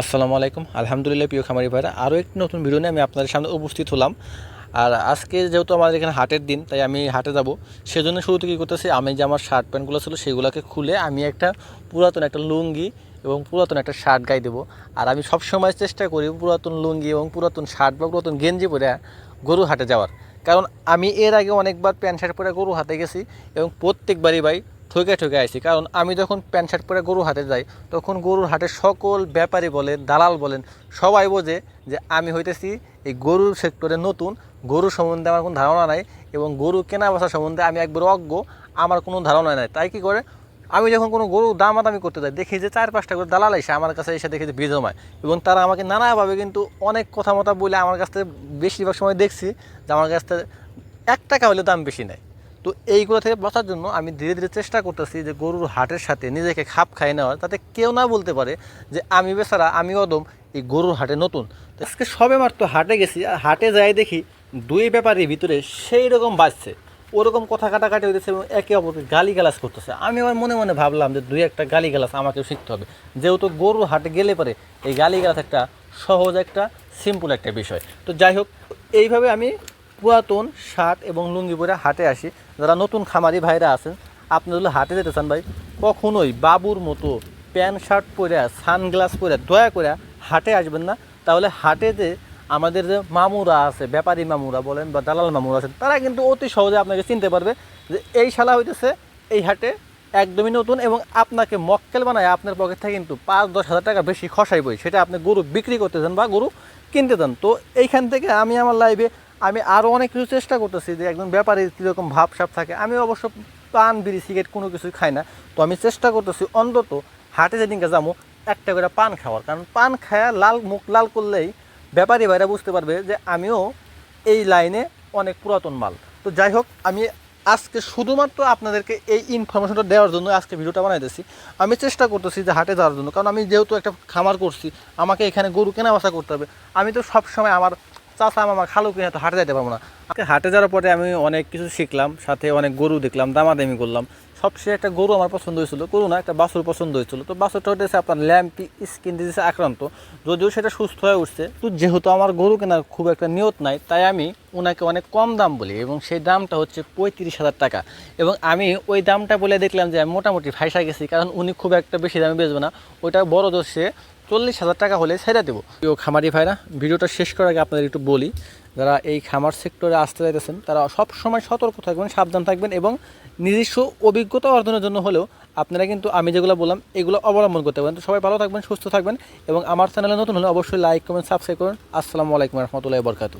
আসসালামু আলাইকুম। আলহামদুলিল্লাহ, প্রিয় খামারি ভাইরা, আরও একটি নতুন ভিডিও নিয়ে আমি আপনাদের সামনে উপস্থিত হলাম। আর আজকে যেহেতু আমাদের এখানে হাটের দিন, তাই আমি হাটে যাব। সেজন্য শুরুতে কী করতেছি, আমি যে আমার শার্ট প্যান্টগুলো ছিল সেগুলোকে খুলে আমি একটা পুরাতন একটা লুঙ্গি এবং পুরাতন একটা শার্ট গায়ে দেবো। আর আমি সবসময় চেষ্টা করি পুরাতন লুঙ্গি এবং পুরাতন শার্ট বা পুরাতন গেঞ্জি পরে গরু হাটে যাওয়ার। কারণ আমি এর আগে অনেকবার প্যান্ট শার্ট পরে গরু হাতে গেছি এবং প্রত্যেকবারই ভাই ঠকে ঠকে আইছি। কারণ আমি যখন প্যান্ট শার্ট পরে গরু হাটে যাই, তখন গরুর হাটে সকল ব্যাপারী বলেন, দালাল বলেন, সবাই বোঝে যে আমি হইতেছি এই গরুর সেক্টরে নতুন, গরু সম্বন্ধে আমার কোনো ধারণা নাই এবং গরু কেনা বেচা সম্বন্ধে আমি একবার অজ্ঞ, আমার কোনো ধারণা নাই। তাই কি করে? আমি যখন কোনো গরু দামাদামি করতে যাই, দেখি যে চার পাঁচটা করে দালাল এসে আমার কাছে এসে দেখি যে জমায়। এবং তারা আমাকে নানাভাবে কিন্তু অনেক কথা মতো বলে আমার কাছ থেকে বেশিরভাগ সময় দেখছি যে আমার কাছ থেকে এক টাকা হলে দাম বেশি নেয়। তো এইগুলো থেকে বাঁচার জন্য আমি ধীরে ধীরে চেষ্টা করতেছি যে গরুর হাটের সাথে নিজেকে খাপ খাইয়ে নেওয়ার তাতে কেউ না বলতে পারে যে আমি বেচারা, আমি অদম, এই গরুর হাটে নতুন। আজকে সবে মাত্র হাটে গেছি, আর হাটে যাই দেখি দুই ব্যাপারের ভিতরে সেই রকম বাজছে। ওরকম কথা কাটাকাটি হইতেছে এবং একে অপরকে গালি গালাজ করতেছে। আমি আমার মনে মনে ভাবলাম যে দুই একটা গালি গালাজ আমাকেও শিখতে হবে। যেহেতু গরুর হাটে গেলে পরে এই গালি গালাজ একটা সহজ একটা সিম্পল একটা বিষয়। তো যাই হোক, এইভাবে আমি পুরাতন শার্ট এবং লুঙ্গি পরে হাটে আসি। যারা নতুন খামারি ভাইরা আছেন, আপনি যদি হাটে যেতে চান ভাই, কখনোই বাবুর মতো প্যান্ট, শার্ট পরে, সানগ্লাস পরে, দয়া করে হাটে আসবেন না। তাহলে হাটে যে আমাদের যে মামুরা আছে, ব্যাপারী মামুরা বলেন বা দালাল মামুরা আছেন, তারা কিন্তু অতি সহজে আপনাকে চিনতে পারবে যে এই শালা হইতেছে এই হাটে একদমই নতুন এবং আপনাকে মক্কেল বানায় আপনার পকেট থেকে কিন্তু পাঁচ, দশ হাজার টাকা বেশি খসাই বই সেটা আপনি গরু বিক্রি করতে চান বা গরু কিনতে চান তো এইখান থেকে আমি আমার লাইভে আমি আরও অনেক কিছু চেষ্টা করতেছি যে একজন ব্যাপারী কীরকম ভাব সাপ থাকে। আমি অবশ্য পান, বিড়ি, সিগারেট কোনো কিছুই খাই না। তো আমি চেষ্টা করতেছি অন্তত হাটে যেদিনকে যাব, একটা করে পান খাওয়ার। কারণ পান খায়া লাল মুখ লাল করলেই ব্যাপারী ভাইরা বুঝতে পারবে যে আমিও এই লাইনে অনেক পুরাতন মাল। তো যাই হোক, আমি আজকে শুধুমাত্র আপনাদেরকে এই ইনফরমেশনটা দেওয়ার জন্য আজকে ভিডিওটা বানাইতেছি। আমি চেষ্টা করতেছি যে হাটে যাওয়ার জন্য। কারণ আমি যেহেতু একটা খামার করছি, আমাকে এখানে গরু কেনা বেচা করতে হবে। আমি তো সবসময় আমার চাচা, মামা খালু কিনে তো হাটে যাইতে পারব না। হাটে যাওয়ার পরে আমি অনেক কিছু শিখলাম, সাথে অনেক গরু দেখলাম, দামাদামি করলাম। সবচেয়ে একটা গরু আমার পছন্দ হয়েছিল, গরু না, একটা বাছুর পছন্দ হয়েছিল। তো বাছুরটা হচ্ছে আপনার ল্যাম্পি স্কিন ডিজিজে আক্রান্ত, যদিও সেটা সুস্থ হয়ে উঠছে। তো যেহেতু আমার গরু কেনার খুব একটা নিয়ত নাই, তাই আমি ওনাকে অনেক কম দাম বলি এবং সেই দামটা হচ্ছে পঁয়ত্রিশ হাজার টাকা। এবং আমি ওই দামটা বলে দেখলাম যে আমি মোটামুটি ফাইসা গেছি, কারণ উনি খুব একটা বেশি দামে বেচবে না। ওইটা বড় দোষে চল্লিশ হাজার টাকা হলে ছেড়ে দেবো। প্রিয় খামারি ভাইরা, ভিডিওটা শেষ করার আগে আপনাদের একটু বলি, যারা এই খামার সেক্টরে আসতে চাইতেছেন, তারা সবসময় সতর্ক থাকবেন, সাবধান থাকবেন এবং নিজস্ব অভিজ্ঞতা অর্জনের জন্য হলেও আপনারা কিন্তু আমি যেগুলো বললাম, এগুলো অবলম্বন করতে পারেন। তো সবাই ভালো থাকবেন, সুস্থ থাকবেন এবং আমার চ্যানেলে নতুন হলে অবশ্যই লাইক কমেন্ট সাবস্ক্রাইব করুন। আসসালামু আলাইকুম রহমতুল্লাহ বরকাতু